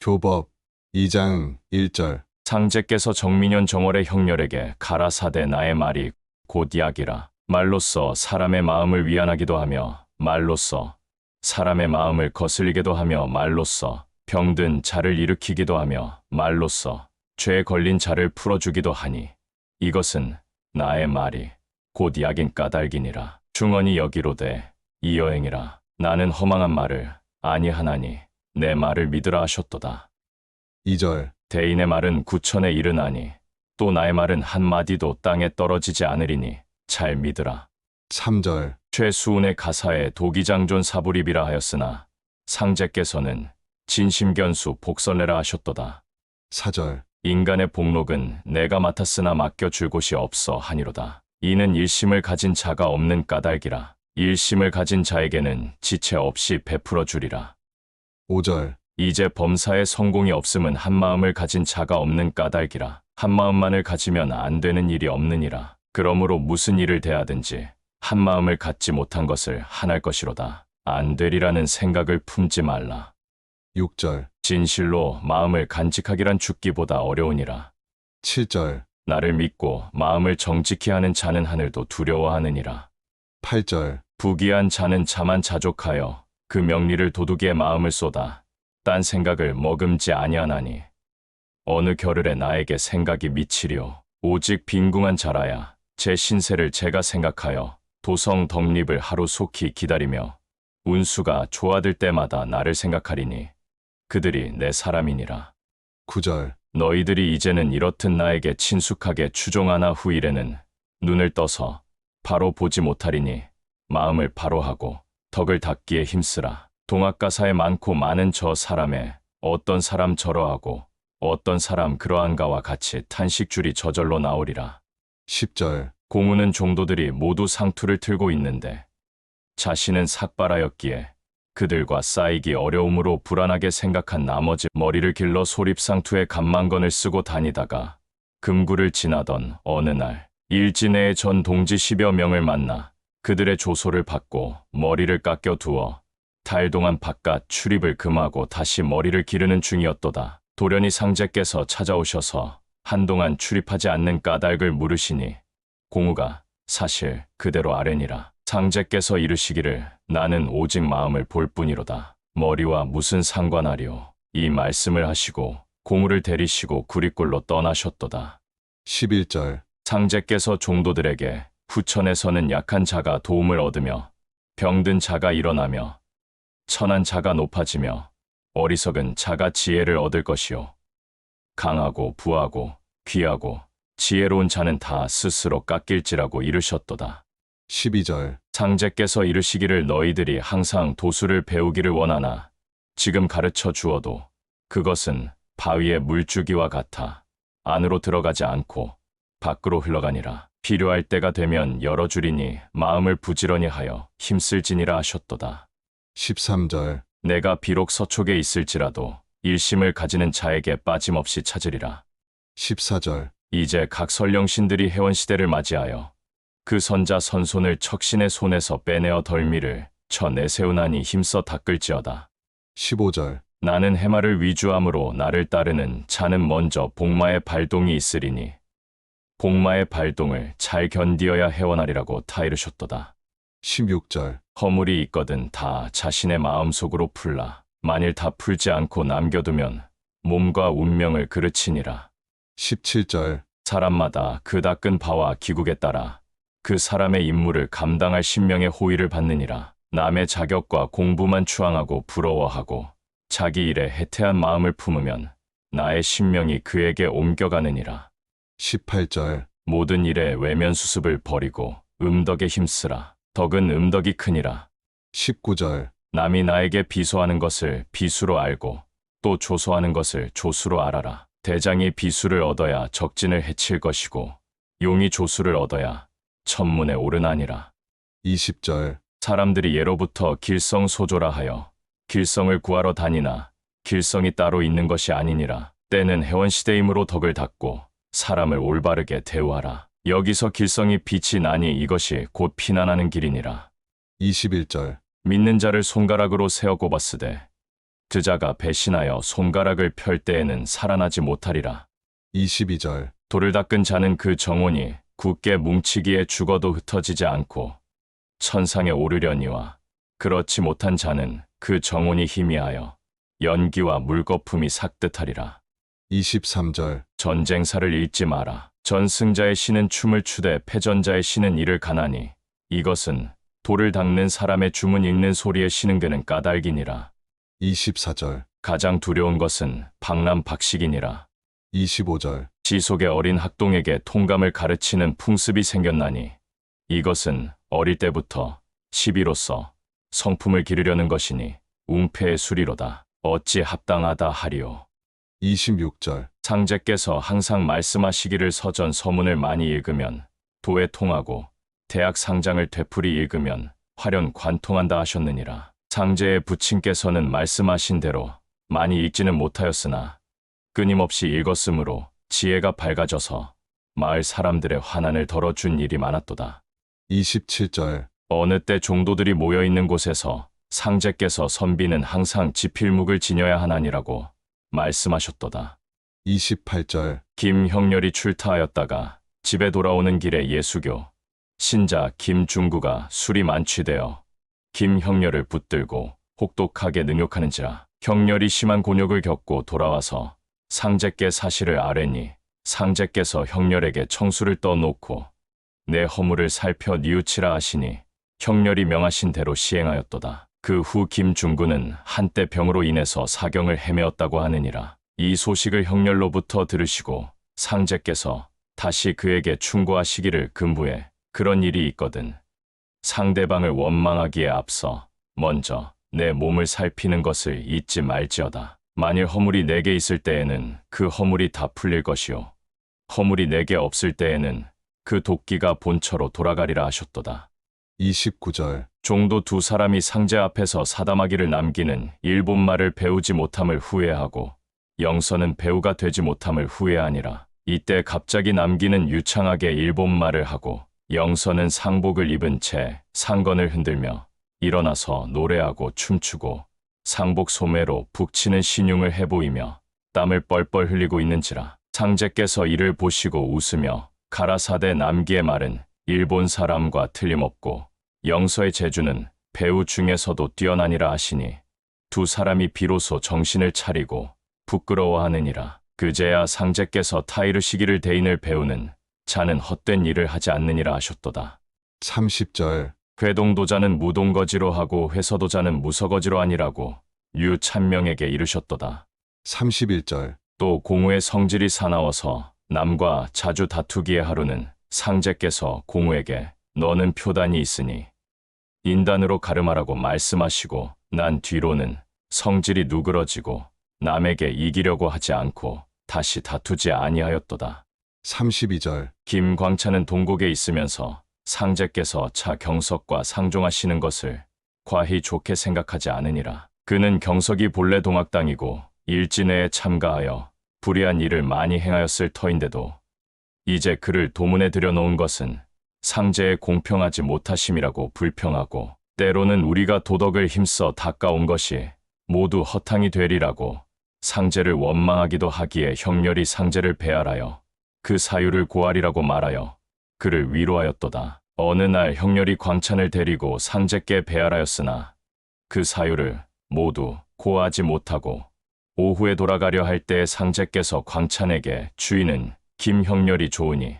교법 2장 1절. 상제께서 정민현 정월의 형렬에게 가라사대 나의 말이 곧 약이라. 말로써 사람의 마음을 위안하기도 하며 말로써 사람의 마음을 거슬리게도 하며 말로써 병든 자를 일으키기도 하며 말로써 죄에 걸린 자를 풀어주기도 하니 이것은 나의 말이 곧 약인 까닭이니라. 중언이 여기로되 이 여행이라. 나는 허망한 말을 아니하나니 내 말을 믿으라 하셨도다 2절 대인의 말은 구천에 이르나니 또 나의 말은 한마디도 땅에 떨어지지 않으리니 잘 믿으라. 3절 최수운의 가사에 도기장존 사부립이라 하였으나 상제께서는 진심견수 복선내라 하셨도다. 4절 인간의 복록은 내가 맡았으나 맡겨줄 곳이 없어 하니로다. 이는 일심을 가진 자가 없는 까닭이라. 일심을 가진 자에게는 지체 없이 베풀어 주리라. 5절 이제 범사에 성공이 없음은 한 마음을 가진 자가 없는 까닭이라. 한 마음만을 가지면 안 되는 일이 없느니라. 그러므로 무슨 일을 대하든지 한 마음을 갖지 못한 것을 한할 것이로다. 안 되리라는 생각을 품지 말라. 6절 진실로 마음을 간직하기란 죽기보다 어려우니라. 7절 나를 믿고 마음을 정직히 하는 자는 하늘도 두려워하느니라. 8절 부귀한 자는 자만 자족하여 그 명리를 도둑의 마음을 쏟아 딴 생각을 머금지 아니하나니 어느 겨를에 나에게 생각이 미치리오 오직 빈궁한 자라야 제 신세를 제가 생각하여 도성 덕립을 하루 속히 기다리며 운수가 좋아들 때마다 나를 생각하리니 그들이 내 사람이니라. 9절. 너희들이 이제는 이렇듯 나에게 친숙하게 추종하나 후일에는 눈을 떠서 바로 보지 못하리니 마음을 바로 하고 덕을 닦기에 힘쓰라. 동학가사에 많고 많은 저 사람의 어떤 사람 저러하고 어떤 사람 그러한가와 같이 탄식줄이 저절로 나오리라. 10절 공우는 종도들이 모두 상투를 틀고 있는데 자신은 삭발하였기에 그들과 쌓이기 어려움으로 불안하게 생각한 나머지 머리를 길러 소립상투에 간만건을 쓰고 다니다가 금구를 지나던 어느 날 일진의 전 동지 10여 명을 만나 그들의 조소를 받고 머리를 깎여 두어 달 동안 바깥 출입을 금하고 다시 머리를 기르는 중이었도다. 도련이 상제께서 찾아오셔서 한동안 출입하지 않는 까닭을 물으시니 공우가 사실 그대로 아뢰니라. 상제께서 이르시기를 나는 오직 마음을 볼 뿐이로다. 머리와 무슨 상관하리오. 이 말씀을 하시고 공우를 데리시고 구리골로 떠나셨도다. 11절 상제께서 종도들에게 후천에서는 약한 자가 도움을 얻으며 병든 자가 일어나며 천한 자가 높아지며 어리석은 자가 지혜를 얻을 것이요. 강하고 부하고 귀하고 지혜로운 자는 다 스스로 깎일지라고 이르셨도다. 12절 상제께서 이르시기를 너희들이 항상 도수를 배우기를 원하나 지금 가르쳐 주어도 그것은 바위의 물주기와 같아 안으로 들어가지 않고 밖으로 흘러가니라. 필요할 때가 되면 열어주리니 마음을 부지런히 하여 힘쓸지니라 하셨도다. 13절 내가 비록 서촉에 있을지라도 일심을 가지는 자에게 빠짐없이 찾으리라. 14절 이제 각 설령신들이 해원시대를 맞이하여 그 선자 선손을 척신의 손에서 빼내어 덜미를 쳐 내세우나니 힘써 닦을지어다. 15절 나는 해마를 위주함으로 나를 따르는 자는 먼저 복마의 발동이 있으리니 복마의 발동을 잘 견디어야 해원하리라고 타이르셨도다. 16절 허물이 있거든 다 자신의 마음속으로 풀라. 만일 다 풀지 않고 남겨두면 몸과 운명을 그르치니라. 17절 사람마다 그 닦은 바와 기국에 따라 그 사람의 임무를 감당할 신명의 호의를 받느니라. 남의 자격과 공부만 추앙하고 부러워하고 자기 일에 해태한 마음을 품으면 나의 신명이 그에게 옮겨가느니라. 18절 모든 일에 외면 수습을 버리고 음덕에 힘쓰라. 덕은 음덕이 크니라. 19절 남이 나에게 비소하는 것을 비수로 알고 또 조소하는 것을 조수로 알아라. 대장이 비수를 얻어야 적진을 해칠 것이고 용이 조수를 얻어야 천문에 오르나니라. 20절 사람들이 예로부터 길성 소조라 하여 길성을 구하러 다니나 길성이 따로 있는 것이 아니니라. 때는 해원시대이므로 덕을 닦고 사람을 올바르게 대우하라. 여기서 길성이 빛이 나니 이것이 곧 피난하는 길이니라. 21절 믿는 자를 손가락으로 세어 꼽았으되 드자가 배신하여 손가락을 펼 때에는 살아나지 못하리라. 22절, 돌을 닦은 자는 그 정원이 굳게 뭉치기에 죽어도 흩어지지 않고 천상에 오르려니와 그렇지 못한 자는 그 정원이 희미하여 연기와 물거품이 삭듯하리라. 23절, 전쟁사를 잃지 마라. 전승자의 신은 춤을 추되 패전자의 신은 이를 가나니 이것은 돌을 닦는 사람의 주문 읽는 소리에 신은 그는 까닭이니라. 24절, 가장 두려운 것은 박람 박식이니라. 25절, 지속의 어린 학동에게 통감을 가르치는 풍습이 생겼나니 이것은 어릴 때부터 시비로서 성품을 기르려는 것이니 웅패의 수리로다. 어찌 합당하다 하리오. 26절, 상제께서 항상 말씀하시기를 서전 서문을 많이 읽으면 도에 통하고 대학 상장을 되풀이 읽으면 화련 관통한다 하셨느니라. 상제의 부친께서는 말씀하신 대로 많이 읽지는 못하였으나 끊임없이 읽었으므로 지혜가 밝아져서 마을 사람들의 환난을 덜어준 일이 많았도다. 27절, 어느 때 종도들이 모여 있는 곳에서 상제께서 선비는 항상 지필묵을 지녀야 하나니라고 말씀하셨도다. 28절, 김형렬이 출타하였다가 집에 돌아오는 길에 예수교 신자 김중구가 술이 만취되어 김형렬을 붙들고 혹독하게 능욕하는지라 형렬이 심한 곤욕을 겪고 돌아와서 상제께 사실을 아뢰니 상제께서 형렬에게 청수를 떠놓고 내 허물을 살펴 뉘우치라 하시니 형렬이 명하신 대로 시행하였도다. 그 후 김중구는 한때 병으로 인해서 사경을 헤매었다고 하느니라. 이 소식을 형렬로부터 들으시고 상제께서 다시 그에게 충고하시기를 근부에 그런 일이 있거든. 상대방을 원망하기에 앞서 먼저 내 몸을 살피는 것을 잊지 말지어다. 만일 허물이 내게 있을 때에는 그 허물이 다 풀릴 것이요. 허물이 내게 없을 때에는 그 도끼가 본처로 돌아가리라 하셨도다. 29절, 종도 두 사람이 상제 앞에서 사담하기를 남기는 일본말을 배우지 못함을 후회하고 영서는 배우가 되지 못함을 후회하니라. 이때 갑자기 남기는 유창하게 일본말을 하고 영서는 상복을 입은 채 상건을 흔들며 일어나서 노래하고 춤추고 상복 소매로 북치는 신용을 해보이며 땀을 뻘뻘 흘리고 있는지라 상제께서 이를 보시고 웃으며 가라사대 남기의 말은 일본 사람과 틀림없고 영서의 재주는 배우 중에서도 뛰어나니라 하시니 두 사람이 비로소 정신을 차리고 부끄러워하느니라. 그제야 상제께서 타이르시기를 대인을 배우는 자는 헛된 일을 하지 않느니라 하셨도다. 30절, 회동도자는 무동거지로 하고 회서도자는 무서거지로 아니라고 유찬명에게 이르셨도다. 31절, 또 공우의 성질이 사나워서 남과 자주 다투기의 하루는 상제께서 공우에게 너는 표단이 있으니 인단으로 가름하라고 말씀하시고 난 뒤로는 성질이 누그러지고 남에게 이기려고 하지 않고 다시 다투지 아니하였도다. 32절, 김광찬은 동국에 있으면서 상제께서 차 경석과 상종하시는 것을 과히 좋게 생각하지 않으니라. 그는 경석이 본래 동학당이고 일진회에 참가하여 불의한 일을 많이 행하였을 터인데도 이제 그를 도문에 들여놓은 것은 상제에 공평하지 못하심이라고 불평하고 때로는 우리가 도덕을 힘써 닦아온 것이 모두 허탕이 되리라고 상제를 원망하기도 하기에 형렬이 상제를 배알하여 그 사유를 고하리라고 말하여 그를 위로하였도다. 어느 날 형렬이 광찬을 데리고 상제께 배알하였으나 그 사유를 모두 고하지 못하고 오후에 돌아가려 할때 상제께서 광찬에게 주인은 김형렬이 좋으니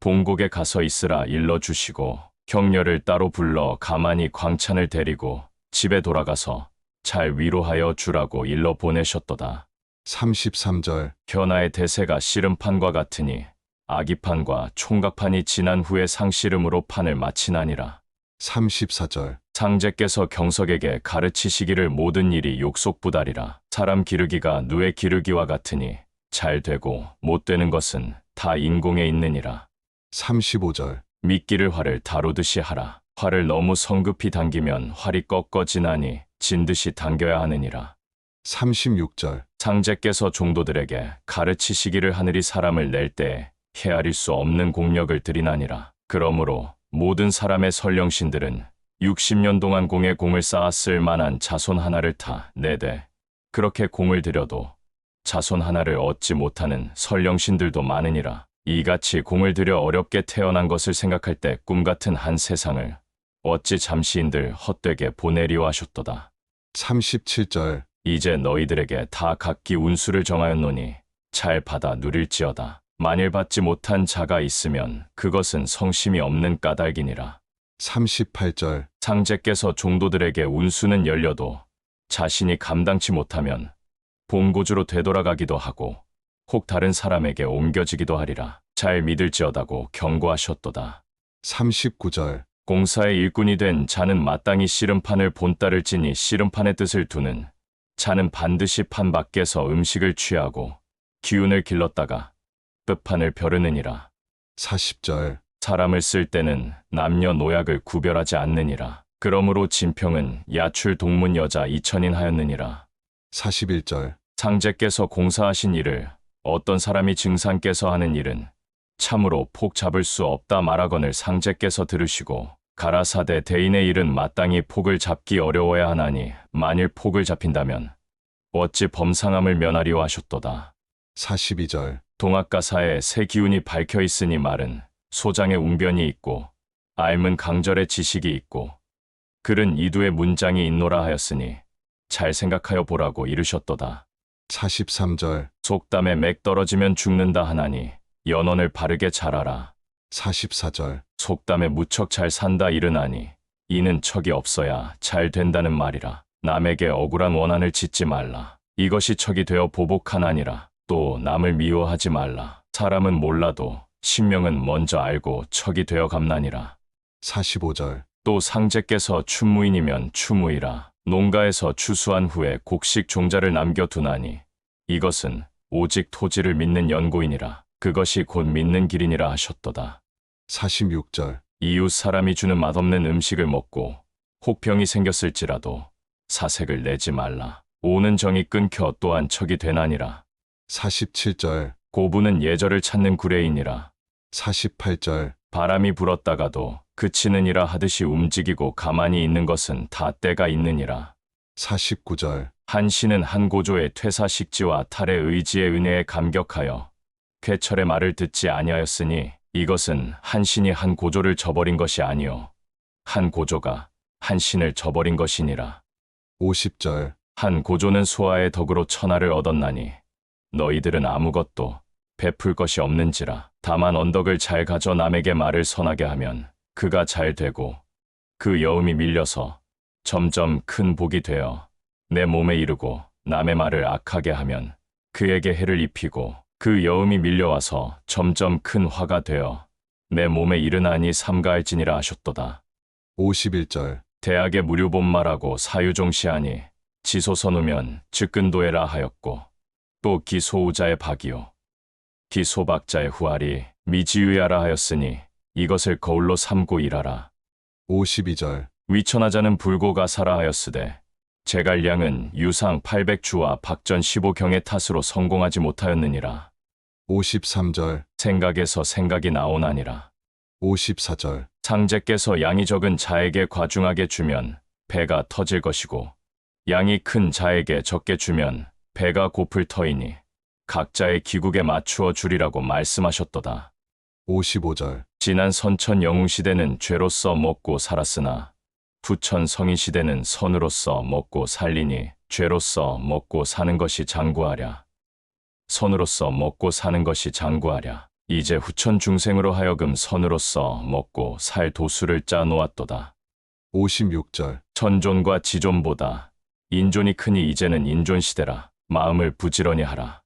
본국에 가서 있으라 일러주시고 형렬을 따로 불러 가만히 광찬을 데리고 집에 돌아가서 잘 위로하여 주라고 일러 보내셨도다. 33절, 현아의 대세가 씨름판과 같으니 아기판과 총각판이 지난 후에 상씨름으로 판을 마치나니라. 34절, 상제께서 경석에게 가르치시기를 모든 일이 욕속부달이라. 사람 기르기가 누의 기르기와 같으니 잘 되고 못 되는 것은 다 인공에 있느니라. 35절, 미끼를 활을 다루듯이 하라. 활을 너무 성급히 당기면 활이 꺾어지나니 진 듯이 당겨야 하느니라. 36절, 상제께서 종도들에게 가르치시기를 하늘이 사람을 낼 때에 헤아릴 수 없는 공력을 들이나니라. 그러므로 모든 사람의 설령신들은 60년 동안 공에 공을 쌓았을 만한 자손 하나를 타 내되 그렇게 공을 들여도 자손 하나를 얻지 못하는 설령신들도 많으니라. 이같이 공을 들여 어렵게 태어난 것을 생각할 때 꿈같은 한 세상을 어찌 잠시인들 헛되게 보내리오 하셨도다. 37절 이제 너희들에게 다 각기 운수를 정하였노니 잘 받아 누릴지어다. 만일 받지 못한 자가 있으면 그것은 성심이 없는 까닭이니라. 38절 상제께서 종도들에게 운수는 열려도 자신이 감당치 못하면 본고주로 되돌아가기도 하고 혹 다른 사람에게 옮겨지기도 하리라. 잘 믿을지어다고 경고하셨도다. 39절 공사의 일꾼이 된 자는 마땅히 씨름판을 본따를 지니 씨름판의 뜻을 두는 자는 반드시 판 밖에서 음식을 취하고 기운을 길렀다가 끝판을 벼르느니라. 40절 사람을 쓸 때는 남녀 노약을 구별하지 않느니라. 그러므로 진평은 야출 동문 여자 이천인 하였느니라. 41절 상제께서 공사하신 일을 어떤 사람이 증상께서 하는 일은 참으로 폭 잡을 수 없다 말하거늘 상제께서 들으시고 가라사대 대인의 일은 마땅히 폭을 잡기 어려워야 하나니 만일 폭을 잡힌다면 어찌 범상함을 면하리오 하셨도다. 42절 동학가사에 새 기운이 밝혀 있으니 말은 소장의 웅변이 있고 알문 강절의 지식이 있고 글은 이두의 문장이 있노라 하였으니 잘 생각하여 보라고 이르셨도다. 43절 속담에 맥 떨어지면 죽는다 하나니 연언을 바르게 잘하라. 44절 속담에 무척 잘 산다 이르나니 이는 척이 없어야 잘 된다는 말이라. 남에게 억울한 원한을 짓지 말라. 이것이 척이 되어 보복하나니라. 또 남을 미워하지 말라. 사람은 몰라도 신명은 먼저 알고 척이 되어 감나니라. 45절 또 상제께서 추무인이면 추무이라. 농가에서 추수한 후에 곡식 종자를 남겨두나니 이것은 오직 토지를 믿는 연고이니라. 그것이 곧 믿는 길이니라 하셨도다. 46절 이웃 사람이 주는 맛없는 음식을 먹고 혹병이 생겼을지라도 사색을 내지 말라. 오는 정이 끊겨 또한 척이 되나니라. 47절 고부는 예절을 찾는 구레이니라. 48절 바람이 불었다가도 그치느니라 하듯이 움직이고 가만히 있는 것은 다 때가 있느니라. 49절 한 신은 한 고조의 퇴사식지와 탈의 의지의 은혜에 감격하여 쾌철의 말을 듣지 아니하였으니 이것은 한 신이 한 고조를 저버린 것이 아니요 한 고조가 한 신을 저버린 것이니라. 50절 한 고조는 소아의 덕으로 천하를 얻었나니 너희들은 아무것도 베풀 것이 없는지라. 다만 언덕을 잘 가져 남에게 말을 선하게 하면 그가 잘 되고 그 여음이 밀려서 점점 큰 복이 되어 내 몸에 이르고 남의 말을 악하게 하면 그에게 해를 입히고 그 여음이 밀려와서 점점 큰 화가 되어 내 몸에 이르나니 삼가할지니라 하셨도다. 51절. 대학의 무료본말하고 사유종시하니 지소선우면 즉근도해라 하였고 또 기소우자의 박이요 기소박자의 후알이 미지유야라 하였으니 이것을 거울로 삼고 일하라. 52절. 위천하자는 불고가사라 하였으되 제갈량은 유상 800주와 박전 15경의 탓으로 성공하지 못하였느니라. 53절. 생각에서 생각이 나오나니라. 54절. 상제께서 양이 적은 자에게 과중하게 주면 배가 터질 것이고 양이 큰 자에게 적게 주면 배가 고플 터이니 각자의 기국에 맞추어 주리라고 말씀하셨도다. 55절 지난 선천 영웅 시대는 죄로서 먹고 살았으나 부천 성인 시대는 선으로서 먹고 살리니 죄로서 먹고 사는 것이 장구하랴. 선으로서 먹고 사는 것이 장구하랴. 이제 후천 중생으로 하여금 선으로서 먹고 살 도수를 짜 놓았도다. 56절 천존과 지존보다 인존이 크니 이제는 인존 시대라. 마음을 부지런히 하라.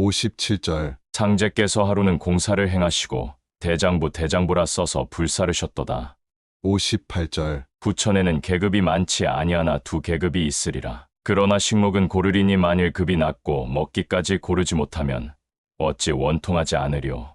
57절 상제께서 하루는 공사를 행하시고 대장부 대장부라 써서 불사르셨도다. 58절 부천에는 계급이 많지 아니하나 두 계급이 있으리라. 그러나 식목은 고르리니 만일 급이 낮고 먹기까지 고르지 못하면 어찌 원통하지 않으리오.